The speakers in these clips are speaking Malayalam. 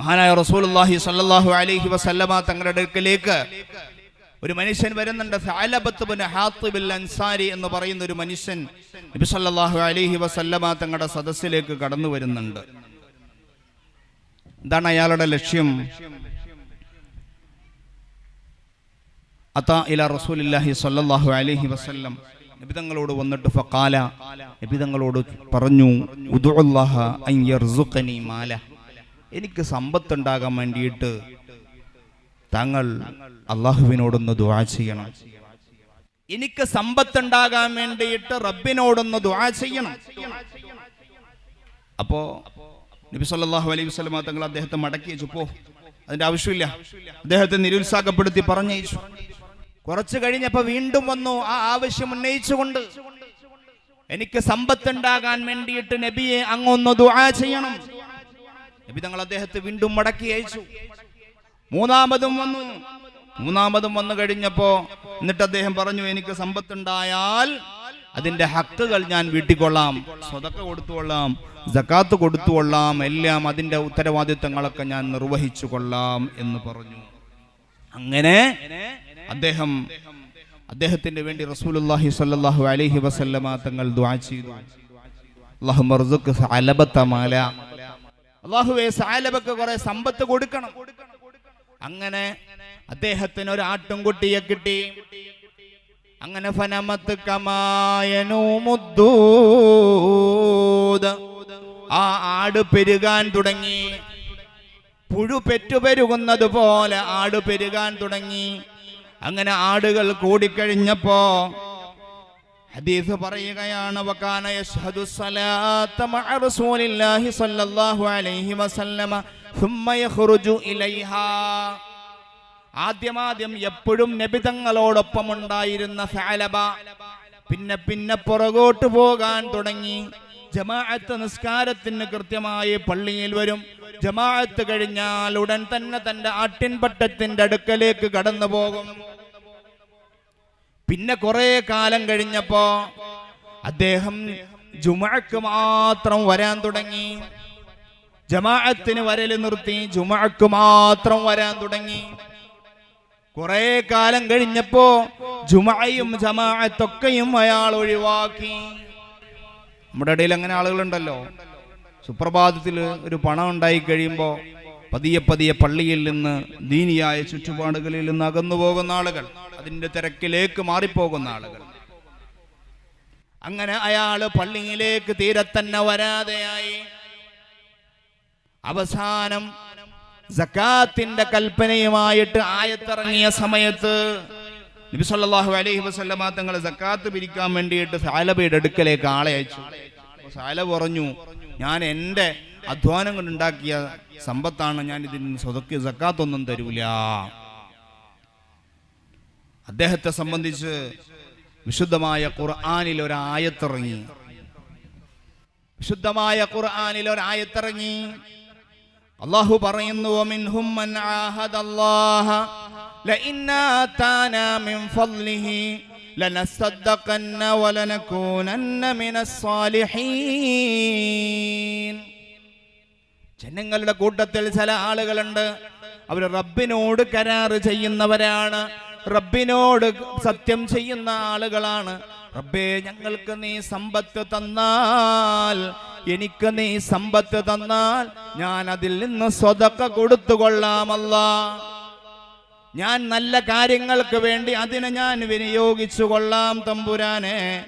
മഹാനായ റസൂലുള്ളാഹി സ്വല്ലല്ലാഹു അലഹി വസല്ലമ തങ്ങളുടെ അടുക്കലേക്ക് ഒരു മനുഷ്യൻ വരുന്നുണ്ട്. സഅലബത്ത് ബിൻ ഹാത്തിബിൽ അൻസാരി എന്ന് പറയുന്ന ഒരു മനുഷ്യൻ നബി സല്ലാഹു അലൈഹി വസല്ലമ തങ്ങളുടെ സദസ്സിലേക്ക് കടന്നു വരുന്നുണ്ട്. എന്താണ് അയാളുടെ ലക്ഷ്യം? അതാ ഇല റസൂലില്ലാഹി സ്വല്ലല്ലാഹു അലൈഹി വസല്ലം. നബിതങ്ങളോട് വന്നിട്ട് ഫഖാല നബിതങ്ങളോട് പറഞ്ഞു മാല. എനിക്ക് സമ്പത്തുണ്ടാകാൻ വേണ്ടിയിട്ട് തങ്ങൾ അള്ളാഹുവിനോടൊന്ന് ദുആ ചെയ്യണം. എനിക്ക് സമ്പത്തുണ്ടാകാൻ വേണ്ടിയിട്ട് റബ്ബിനോടൊന്ന് ദുആ ചെയ്യണം. അപ്പോ നബി സല്ലല്ലാഹു അലൈഹി വസല്ലമ തങ്ങൾ അദ്ദേഹത്തെ മടക്കി വെച്ചു പോ അതിന്റെ ആവശ്യമില്ല. അദ്ദേഹത്തെ നിരുത്സാഹപ്പെടുത്തി പറഞ്ഞു കുറച്ചു കഴിഞ്ഞപ്പോ വീണ്ടും വന്നു ആ ആവശ്യം ഉന്നയിച്ചുകൊണ്ട് എനിക്ക് സമ്പത്തുണ്ടാകാൻ വേണ്ടിയിട്ട് നബിയെ അങ്ങൊന്ന് ദുആ ചെയ്യണം. നബി തങ്ങൾ അദ്ദേഹത്തെ വീണ്ടും മടക്കി അയച്ചു. മൂന്നാമതും വന്നു. മൂന്നാമതും വന്നു കഴിഞ്ഞപ്പോ എന്നിട്ട് അദ്ദേഹം പറഞ്ഞു എനിക്ക് സമ്പത്തുണ്ടായാൽ അതിന്റെ ഹക്കുകൾ ഞാൻ വീട്ടിക്കൊള്ളാം. സ്വതക്ക കൊടുത്തുകൊള്ളാം. ജക്കാത്ത് കൊടുത്തുകൊള്ളാം. എല്ലാം അതിന്റെ ഉത്തരവാദിത്തങ്ങളൊക്കെ ഞാൻ നിർവഹിച്ചു കൊള്ളാം എന്ന് പറഞ്ഞു. അങ്ങനെ അദ്ദേഹം അദ്ദേഹത്തിന്റെ വേണ്ടി റസൂലുള്ളാഹി സ്വല്ലല്ലാഹു അലൈഹി വസല്ലമ തങ്ങൾ ദുആ ചെയ്തു. അല്ലാഹുമ്മ അലബത്ത മാല അള്ളാഹുവെ സാലബക്ക് കുറെ സമ്പത്ത് കൊടുക്കണം. അങ്ങനെ അദ്ദേഹത്തിന് ഒരു ആട്ടുംകുട്ടിയെ കിട്ടി. അങ്ങനെ ഫനമത്ത് കമായനൂമുദ്ദൂദ് ആ ആട് പെരുകാൻ തുടങ്ങി. പുഴു പെറ്റുപെരുകുന്നത് പോലെ ആട് പെരുകാൻ തുടങ്ങി. അങ്ങനെ ആടുകൾ കൂടിക്കഴിഞ്ഞപ്പോ ഹദീസ് പറയുകയാണ് വകാന യശ്ഹദു സ്വലാത്ത മഅ റസൂലില്ലാഹി സ്വല്ലല്ലാഹു അലൈഹി വസല്ലമ ثم യഖ്റുജു ഇലൈഹാ. ആദ്യമാദ്യം എപ്പോഴും നബി തങ്ങളോടൊപ്പം ഉണ്ടായിരുന്ന ഫഅലബ പിന്നെ പിന്നെ പുറകോട്ട് പോകാൻ തുടങ്ങി. ജമാഅത്ത് നിസ്കാരത്തിന് കൃത്യമായി പള്ളിയിൽ വരും. ജമാഅത്ത് കഴിഞ്ഞാൽ ഉടൻ തന്നെ തന്റെ ആട്ടിൻപട്ടത്തിന്റെ അടുക്കലേക്ക് കടന്നു പോകും പിന്നെ കുറെ കാലം കഴിഞ്ഞപ്പോ അദ്ദേഹം ജുമാക്ക് മാത്രം വരാൻ തുടങ്ങി. ജമാഅത്തിന് വരൽ നിർത്തി ജുമാക്ക് മാത്രം വരാൻ തുടങ്ങി. കുറെ കാലം കഴിഞ്ഞപ്പോ ജുമയും ജമാഅത്തൊക്കെയും അയാൾ ഒഴിവാക്കി. നമ്മുടെ ഇടയിൽ അങ്ങനെ ആളുകളുണ്ടല്ലോ. സുപ്രഭാതത്തിൽ ഒരു പണം ഉണ്ടായി കഴിയുമ്പോൾ പതിയെ പതിയെ പള്ളിയിൽ നിന്ന് ദീനിയായ ചുറ്റുപാടുകളിൽ നിന്ന് അകന്നു പോകുന്ന ആളുകൾ അതിന്റെ തിരക്കിലേക്ക് മാറിപ്പോകുന്ന ആളുകൾ. അങ്ങനെ അയാൾ പള്ളിയിലേക്ക് തീരെ തന്നെ വരാതെയായി. അവസാനം സക്കാത്തിന്റെ കൽപ്പനയുമായിട്ട് ആയത്തിറങ്ങിയ സമയത്ത് നബി സല്ലല്ലാഹു അലൈഹി വസല്ലമ തങ്ങൾ സക്കാത്ത് പിരിക്കാൻ വേണ്ടിയിട്ട് സാലബയുടെ അടുക്കലേക്ക് ആളെ അയച്ചു. സാലബ് സാല പറഞ്ഞു ഞാൻ എന്റെ അധ്വാനം കൊണ്ടുണ്ടാക്കിയ സമ്പത്താണ് ഞാൻ ഇതിന് സ്വതക്കി സക്കാത്തൊന്നും തരൂല. അദ്ദേഹത്തെ സംബന്ധിച്ച് വിശുദ്ധമായ ഖുർആാനിൽ ഒരായത്തിറങ്ങി. വിശുദ്ധമായ ഖുർആാനിൽ ഒരായത്തിറങ്ങി. അള്ളാഹു പറയുന്നു ലനസ്സദ്ദഖന്ന വലനകൂനന്ന മിനസ് സാലിഹീൻ. ജനങ്ങളുടെ കൂട്ടത്തിൽ ചില ആളുകളുണ്ട്. അവർ റബ്ബിനോട് കരാറ് ചെയ്യുന്നവരാണ്. റബ്ബിനോട് സത്യം ചെയ്യുന്ന ആളുകളാണ്. റബ്ബേ ഞങ്ങൾക്ക് നീ സമ്പത്ത് തന്നാൽ എനിക്ക് നീ സമ്പത്ത് തന്നാൽ ഞാൻ അതിൽ നിന്ന് സ്വതക്ക കൊടുത്തുകൊള്ളാമല്ല. ഞാൻ നല്ല കാര്യങ്ങൾക്ക് വേണ്ടി അതിനെ ഞാൻ വിനിയോഗിച്ചു കൊള്ളാം തമ്പുരാനെ.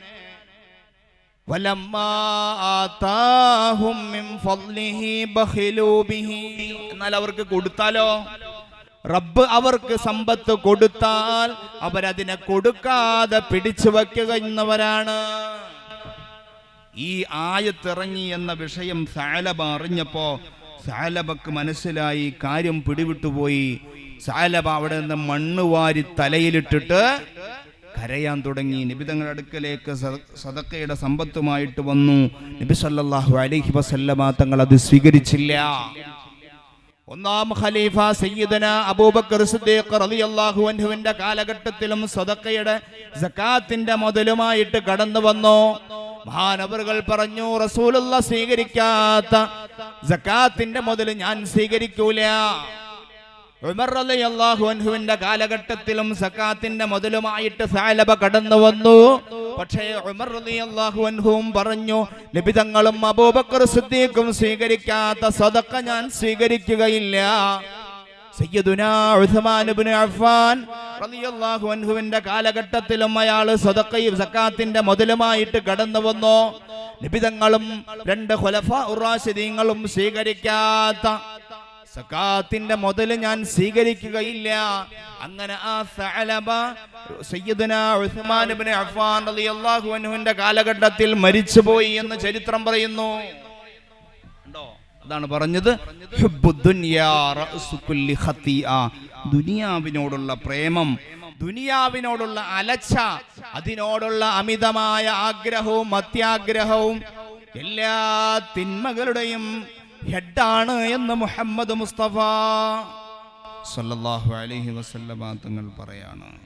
എന്നാൽ അവർക്ക് കൊടുത്താലോ? റബ്ബ് അവർക്ക് സമ്പത്ത് കൊടുത്താൽ അവരതിനെ കൊടുക്കാതെ പിടിച്ചു വയ്ക്കുകയെന്നവരാണ് ഈ ആയത്തിറങ്ങി എന്ന വിഷയം സാലബ അറിഞ്ഞപ്പോ സാലബക്ക് മനസ്സിലായി കാര്യം പിടിവിട്ടുപോയി. സാലബ അവിടെ നിന്ന് മണ്ണ് വാരി തലയിലിട്ടിട്ട് കരയാൻ തുടങ്ങി. നിബിതങ്ങളുടെ അടുക്കലേക്ക് സദക്കയുടെ സമ്പത്തുമായിട്ട് വന്നു. നബി സല്ലല്ലാഹു അലൈഹി വസല്ലമ തങ്ങൾ അത് സ്വീകരിച്ചില്ല. ഒന്നാം ഖലീഫ സയ്യിദന അബൂബക്കർ സിദ്ദീഖ് റളിയല്ലാഹു അൻഹുവിന്റെ കാലഘട്ടത്തിലും സദക്കയുടെ സക്കാത്തിന്റെ മുതലുമായിട്ട് കടന്നു വന്നു. മഹാനവറുകൾ പറഞ്ഞു റസൂലുള്ള സ്വീകരിക്കാത്ത സക്കാത്തിന്റെ മുതൽ ഞാൻ സ്വീകരിക്കൂല. ഉമർ റളിയല്ലാഹു അൻഹുവിന്റെ കാലഘട്ടത്തിലും സക്കാത്തിന്റെ മുതലുമായിട്ട് സാലബ കടന്നു വന്നു. പക്ഷേ ഉമർ റളിയല്ലാഹു അൻഹുവും പറഞ്ഞു ലഭിതങ്ങളും അബൂബക്കർ സിദ്ദീഖും സ്വീകരിക്കാത്ത സദക്ക ഞാൻ സ്വീകരിക്കുകയില്ല. അൻഹുവിന്റെ കാലഘട്ടത്തിലും അയാൾ സ്വതക്കയും സക്കാത്തിന്റെ മുതലുമായിട്ട് കടന്നു വന്നു. നിബിതങ്ങളും രണ്ട് ഹുലഫ ഉറാശിദീങ്ങളും സ്വീകരിക്കാത്ത സക്കാത്തിന്റെ മുതൽ ഞാൻ സ്വീകരിക്കുകയില്ല. അങ്ങനെ ആ സഅലബ സയ്യിദുനാ ഉസ്മാൻ ഇബ്നു അഫ്ഫാൻ റളിയല്ലാഹു അൻഹുവിന്റെ കാലഘട്ടത്തിൽ മരിച്ചുപോയി എന്ന് ചരിത്രം പറയുന്നു. അതാണ് പറഞ്ഞത്. ദുനിയാവിനോടുള്ള പ്രേമം ദുനിയാവിനോടുള്ള അലച്ച അതിനോടുള്ള അമിതമായ ആഗ്രഹവും അത്യാഗ്രഹവും എല്ലാ തിന്മകളുടെയും ഹെഡാണ് എന്ന് മുഹമ്മദ് മുസ്തഫ. സല്ലാഹു അലഹി വസല്ലമ തങ്ങൾ പറയാണ്.